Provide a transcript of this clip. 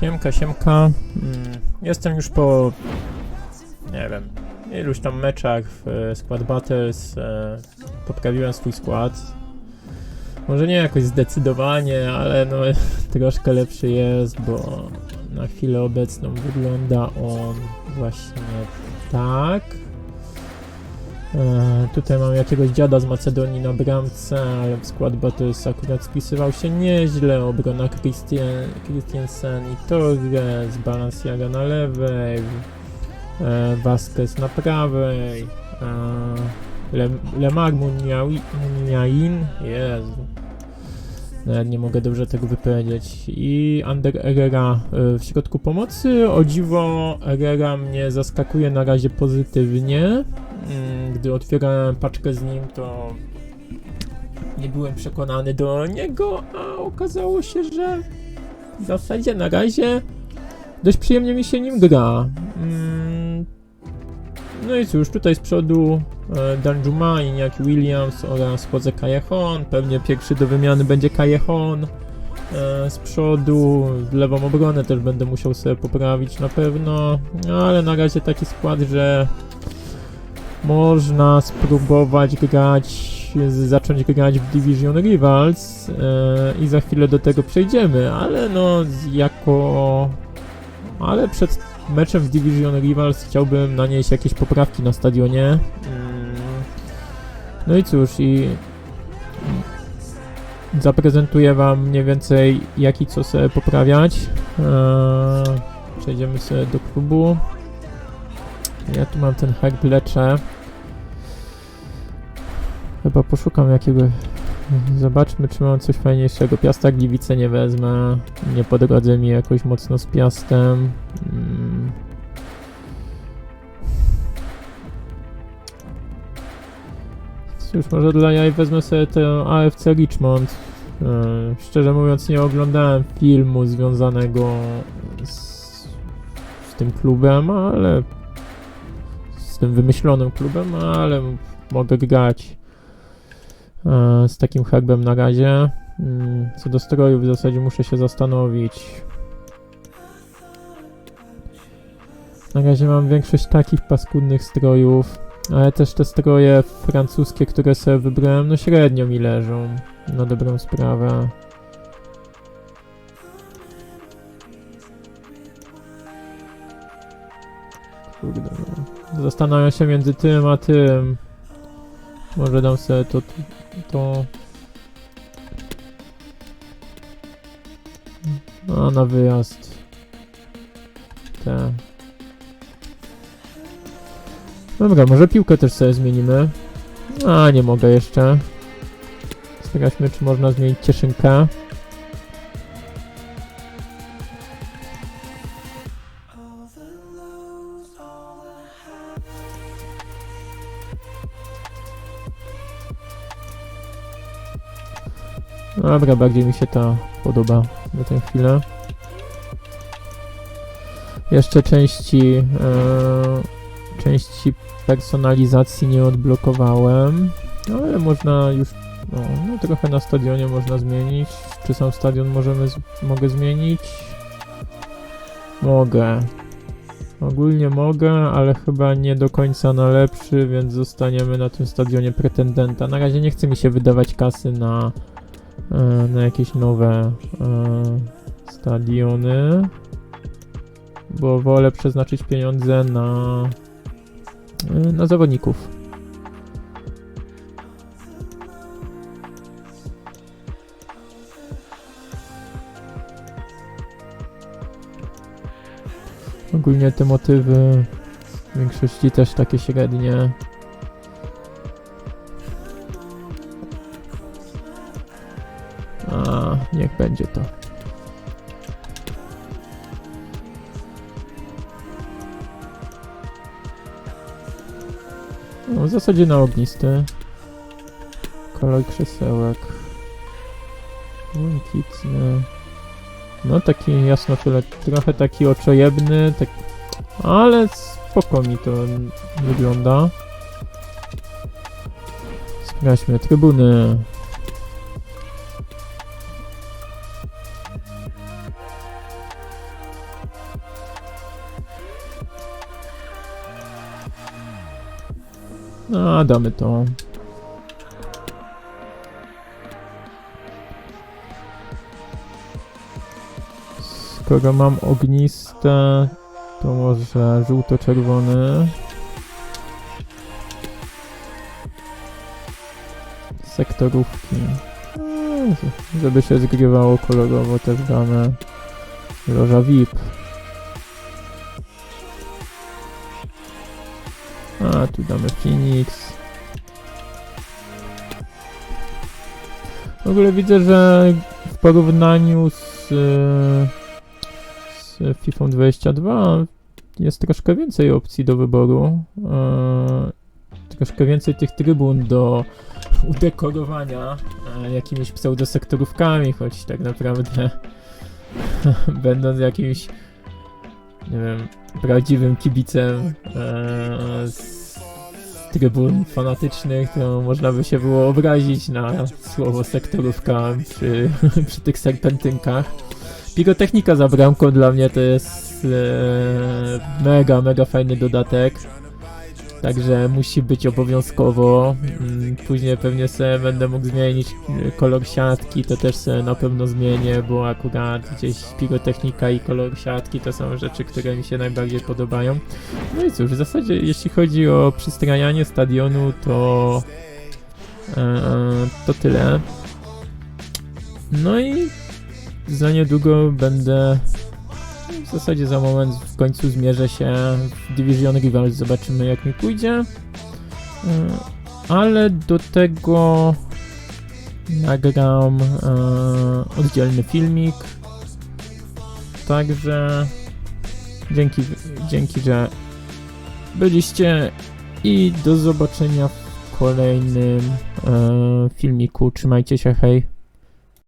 Siemka, siemka. Mm, Jestem już po, nie wiem, iluś tam meczach w e, Squad Battles. e, Poprawiłem swój skład. Może nie jakoś zdecydowanie, ale no troszkę lepszy jest, bo na chwilę obecną wygląda on właśnie tak. E, tutaj mam jakiegoś dziada z Macedonii na bramce, ale w skład Battles akurat spisywał się nieźle. Obrona Christian, Christiansen i Torres, Balenciaga na lewej, e, Vasquez na prawej, Le, Lemar Muniain, Jezu. Nawet nie mogę dobrze tego wypowiedzieć. I Ander Herrera e, w środku pomocy. O dziwo Herrera mnie zaskakuje na razie pozytywnie. Mm, Gdy otwierałem paczkę z nim, to nie byłem przekonany do niego, a okazało się, że w zasadzie na razie dość przyjemnie mi się nim gra. Mm, No i cóż, tutaj z przodu e, Danjuma, Iñaki Williams oraz Jose Callejon. Pewnie pierwszy do wymiany będzie Callejon. E, z przodu, lewą obronę też będę musiał sobie poprawić na pewno. No ale na razie taki skład, że można spróbować grać, zacząć grać w Division Rivals e, i za chwilę do tego przejdziemy, ale no jako... Ale przed meczem w Division Rivals chciałbym nanieść jakieś poprawki na stadionie. Mm. No i cóż, i zaprezentuję wam mniej więcej jak i co sobie poprawiać. Eee, przejdziemy sobie do klubu. Ja tu mam ten herb leczę. Chyba poszukam jakiego... Zobaczmy, czy mam coś fajniejszego. Piasta Gliwice nie wezmę. Nie po drodze mi jakoś mocno z Piastem. Mm. Cóż, może dla jaj wezmę sobie to AFC Richmond. E, szczerze mówiąc, nie oglądałem filmu związanego z, z tym klubem, ale tym wymyślonym klubem, ale mogę grać e, z takim herbem na razie. Mm, Co do strojów, w zasadzie muszę się zastanowić. Na razie mam większość takich paskudnych strojów, ale też te stroje francuskie, które sobie wybrałem, no średnio mi leżą, na dobrą sprawę. Kurde, no. Zastanawiam się między tym a tym. Może dam sobie to, to... A, na wyjazd. Te. Dobra, może piłkę też sobie zmienimy. A, nie mogę jeszcze. Sprawdźmy, czy można zmienić cieszynkę. Dobra, bardziej mi się to podoba na tę chwilę. Jeszcze części, e, części personalizacji nie odblokowałem, ale można już, no, no trochę na stadionie można zmienić. Czy sam stadion możemy, mogę zmienić? Mogę. Ogólnie mogę, ale chyba nie do końca na lepszy, więc zostaniemy na tym stadionie pretendenta. Na razie nie chce mi się wydawać kasy na, na jakieś nowe e, stadiony, bo wolę przeznaczyć pieniądze na, e, na zawodników. Ogólnie te motywy w większości też takie średnie. Niech będzie to. No, w zasadzie na ognisty. Kolor krzesełek. Błękitny. No taki jasnofiolet, trochę taki oczojebny, tak, ale spoko mi to wygląda. Sprawdźmy trybuny. No, damy to. Skoro mam ogniste, to może żółto-czerwony. Sektorówki. Żeby się zgrywało kolorowo też damy loża VIP. A, tu damy Phoenix. W ogóle widzę, że w porównaniu z, e, z FIFA 22 jest troszkę więcej opcji do wyboru. E, troszkę więcej tych trybun do udekorowania e, jakimiś pseudosektorówkami, choć tak naprawdę będąc jakimś nie wiem, prawdziwym kibicem trybun fanatycznych, to można by się było obrazić na słowo sektorówka przy, przy tych serpentynkach. Pirotechnika za bramką dla mnie to jest e, mega, mega fajny dodatek. Także musi być obowiązkowo. Mm, Później pewnie sobie będę mógł zmienić y, kolor siatki, to też sobie na pewno zmienię, bo akurat gdzieś pirotechnika i kolor siatki to są rzeczy, które mi się najbardziej podobają. No i cóż, w zasadzie jeśli chodzi o przystrajanie stadionu, to e, to tyle. No i za niedługo będę w zasadzie za moment w końcu zmierzę się w Division Rivals, zobaczymy jak mi pójdzie. Yy, Ale do tego nagram yy, oddzielny filmik. Także dzięki, dzięki, że byliście i do zobaczenia w kolejnym yy, filmiku. Trzymajcie się, hej.